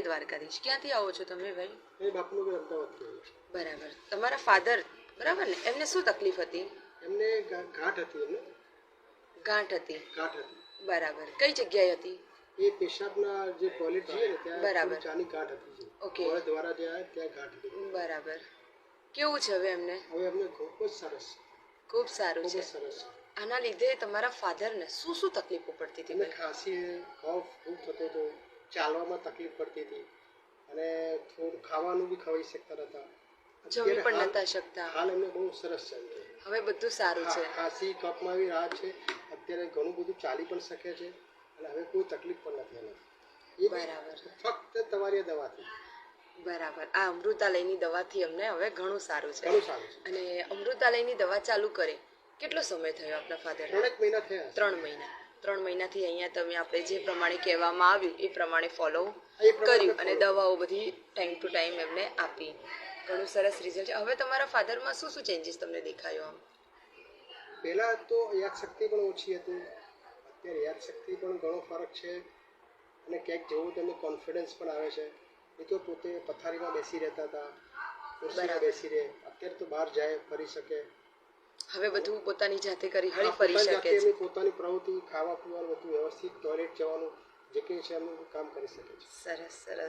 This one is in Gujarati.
દ્વારકાધીશ. ક્યાંથી આવો છો તમે ભાઈ? એ બરાબર. તમારા ફાધર બરાબર ને? એમને શું તકલીફ હતી? એમને ગાંઠ હતી એમને. ગાંઠ હતી. ગાંઠ હતી. બરાબર. કઈ જગ્યાએ હતી? એ પેશાબના જે ટોયલેટ છે ને ત્યાં બરાબર. ચાની ગાંઠ હતી ઓકે. ઓર દ્વારા જે ત્યાં ગાંઠ હતી. બરાબર. કેવું છે હવે એમને? હવે એમને ખૂબ જ સરસ. ખૂબ સારું છે. સરસ. આના લીધે તમારા ફાધરને શું શું તકલીફો પડતી હતી ખાંસી કફ ખૂબ થતો હતો. ચાલવામાં તકલીફ પડતી હતી. અને થોડું ખાવાનું બી ખવાઈ શકતા નતા. જમી પણ નતા શકતા. હાલ એમને બહુ સરસ છે. હવે બધું સારું છે. ખાંસી કફમાં આવી રાહત છે. અત્યારે ઘણું બધું ચાલી પણ શકે છે. અને હવે કોઈ તકલીફ પણ નથી એને એ બરાબર. ફક્ત તમારી દવાથી. બરાબર. આ અમૃતાલયની દવાથી અમને હવે ઘણું સારું છે. ઘણું સારું છે. અને અમૃતાલયની દવા ચાલુ કરે. કેટલો સમય થયો આપણા ફાધર ત્રણેક મહિના થયા ત્રણ મહિના. ત્રણ મહિનાથી અહીંયા તમે આપણે જે પ્રમાણે કહેવામાં આવ્યું એ પ્રમાણે ફોલો કર્યું અને દવાઓ બધી ટાઈમ ટુ ટાઈમ એમને આપી. ઘણું સરસ રિઝલ્ટ છે. હવે તમારા ફાધરમાં શું શું ચેન્જીસ તમને દેખાયો આમ? પહેલા તો યાદશક્તિ પણ ઓછી હતી. અત્યારે યાદશક્તિ પણ ઘણો ફરક છે અને ક્યાંક જવું તમને કોન્ફિડન્સ પણ આવે છે. એ તો પોતે પથારીમાં બેસી રહેતા હતા ખુરશીમાં બેસી રહે. અત્યારે તો બહાર જાય ફરી શકે. હવે બધું પોતાની જાતે કરી હળી ફરી શકે છે. પોતાની પ્રવૃત્તિ ખાવા પીવાનું બધું વ્યવસ્થિત ટોયલેટ જવાનું જે કે છે એમનું કામ કરી શકે છે. સરસ સરસ.